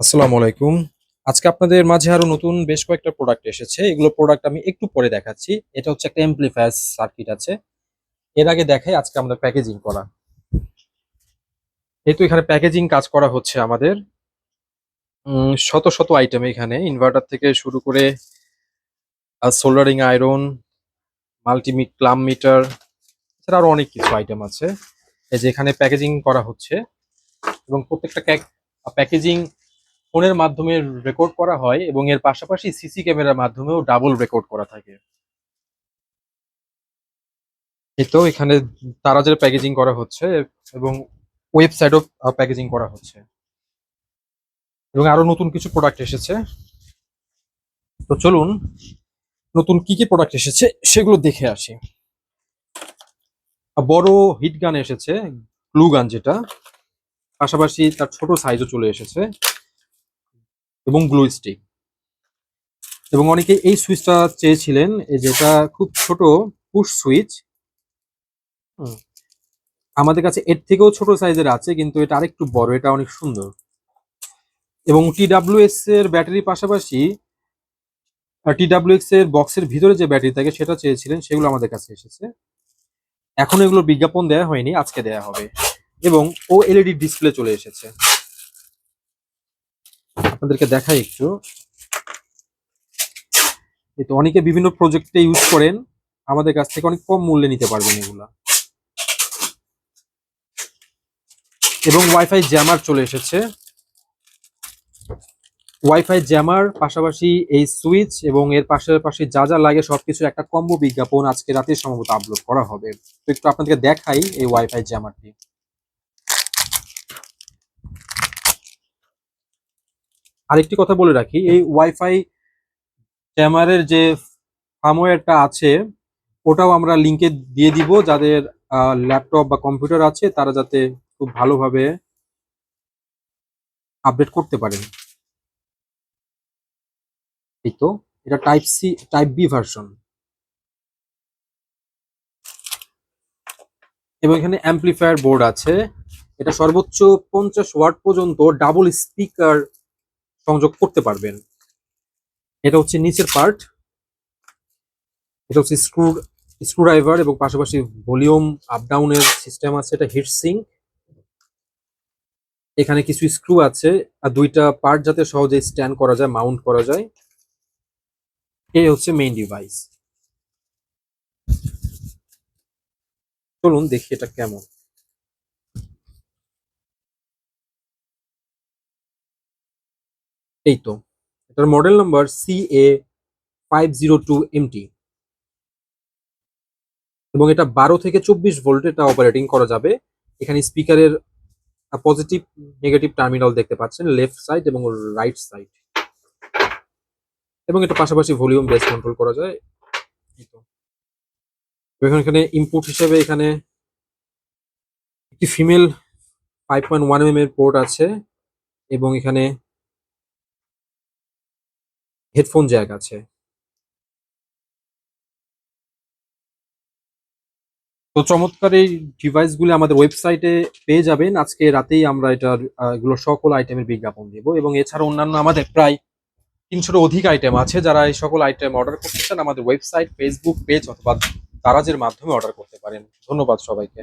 আসসালামু আলাইকুম। আজকে আপনাদের মাঝে আরও নতুন বেশ কয়েকটা প্রোডাক্ট এসেছে। এগুলো প্রোডাক্ট আমি একটু পরে দেখাচ্ছি। এটা হচ্ছে একটা এমপ্লিফায়ার সার্কিট আছে। এর আগে দেখাই আজকে আমাদের প্যাকেজিং করা। এই তো এখানে প্যাকেজিং কাজ করা হচ্ছে আমাদের। শত শত আইটেম এখানে। ইনভার্টার থেকে শুরু করে soldering iron multimeter clamp meter এছাড়া আরও অনেক কিছু আইটেম আছে। এই যে এখানে প্যাকেজিং করা হচ্ছে। এবং প্রত্যেকটা প্যাকেজিং ফোনের মাধ্যমে রেকর্ড করা হয় এবং এর পাশাপাশি সিসি ক্যামেরার মাধ্যমেও ডাবল রেকর্ড করা থাকে। তো এখানে তারাজের প্যাকেজিং করা হচ্ছে এবং ওয়েবসাইটও প্যাকেজিং করা হচ্ছে। এবং আরও নতুন কিছু প্রোডাক্ট এসেছে। তো চলুন, নতুন কি কি প্রোডাক্ট এসেছে সেগুলো দেখে আসি। বড় হিট গান এসেছে গ্লু গান যেটা। পাশাপাশি তার ছোট সাইজও চলে এসেছে। এবং গ্লু স্টিক এবং অনেকে এই সুইচটা চেয়েছিলেন এই যেটা খুব ছোট পুশ সুইচ আমাদের কাছে এর থেকেও ছোট সাইজের আছে কিন্তু এটা আরেকটু বড় এটা অনেক সুন্দর। এবং টিডাব্লিউএস এর ব্যাটারির পাশাপাশি টিডাব্লিউএক্স এর বক্সের ভিতরে যে ব্যাটারি থাকে সেটা চেয়েছিলেন সেগুলো আমাদের কাছে এসেছে। এখন এগুলো বিজ্ঞাপন দেওয়া হয়নি আজকে দেয়া হবে। এবং ও এলইডি ডিসপ্লে চলে এসেছে। আপনাদেরকে দেখাই একটু। এই তো অনেকে বিভিন্ন প্রজেক্টে ইউজ করেন, আমাদের কাছ থেকে অনেক কম মূল্যে নিতে পারবেন এগুলা। এবং ওয়াইফাই জ্যামার চলে এসেছে। ওয়াইফাই জ্যামার পাশাপাশি এই সুইচ এবং এর পাশাপাশি যা যা লাগে সবকিছু একটা কম্বো বিজ্ঞাপন আজকে রাতে সম্ভবত আপলোড করা হবে। তো একটু আপনাদেরকে দেখাই এই ওয়াইফাই জ্যামারটি আরেকটি কথা বলে রাখি, এই ওয়াইফাই জ্যামারের যে ফার্মওয়্যারটা আছে, ওটাও আমরা লিংকে দিয়ে দিব। যাদের ল্যাপটপ বা কম্পিউটার আছে, তারা যাতে খুব ভালোভাবে আপডেট করতে পারেন। এই তো, এটা type C type B version এবং এখানে অ্যাম্পলিফায়ার বোর্ড আছে। এটা সর্বোচ্চ পঞ্চাশ ওয়াট পর্যন্ত ডাবল স্পিকার সংযোগ করতে পারবেন। এটা হচ্ছে নিচের পার্ট এটা হচ্ছে স্ক্রু স্ক্রু ড্রাইভার এবং পাশাপাশি ভলিউম আপ ডাউনের সিস্টেম আছে, এটা হিট সিঙ্ক এখানে কিছু স্ক্রু আছে, আর দুইটা পার্ট যাতে সহজে স্ট্যান্ড করা যায় মাউন্ট করা যায়। এই হচ্ছে মেইন ডিভাইস চলুন দেখি এটা কেমন। এই তো এটার model number C A five zero two এবং এটা বারো থেকে চব্বিশ ভোল্ট এটা অপারেটিং করা যাবে। এখানে স্পিকারের পজিটিভ নেগেটিভ টার্মিনাল দেখতে পাচ্ছেন লেফট সাইড এবং রাইট সাইড এবং এটা পাশাপাশি ভলিউম বেস কন্ট্রোল করা যায়। এবং এখানে ইনপুট হিসেবে এখানে একটি female five point one M এর পোর্ট আছে। এবং এখানে হেডফোন জ্যাক আছে। তো চমৎকার এই ডিভাইসগুলো আমাদের ওয়েবসাইটে পেয়ে যাবেন। আজকে রাতেই আমরা এটার এগুলো সকল আইটেমের বিজ্ঞাপন দিব এবং এছাড়া অন্যান্য আমাদের প্রায় তিনশোর অধিক আইটেম আছে যারা এই সকল আইটেম অর্ডার করতে চান আমাদের ওয়েবসাইট ফেসবুক পেজ অথবা তারাজের মাধ্যমে অর্ডার করতে পারেন। ধন্যবাদ সবাইকে।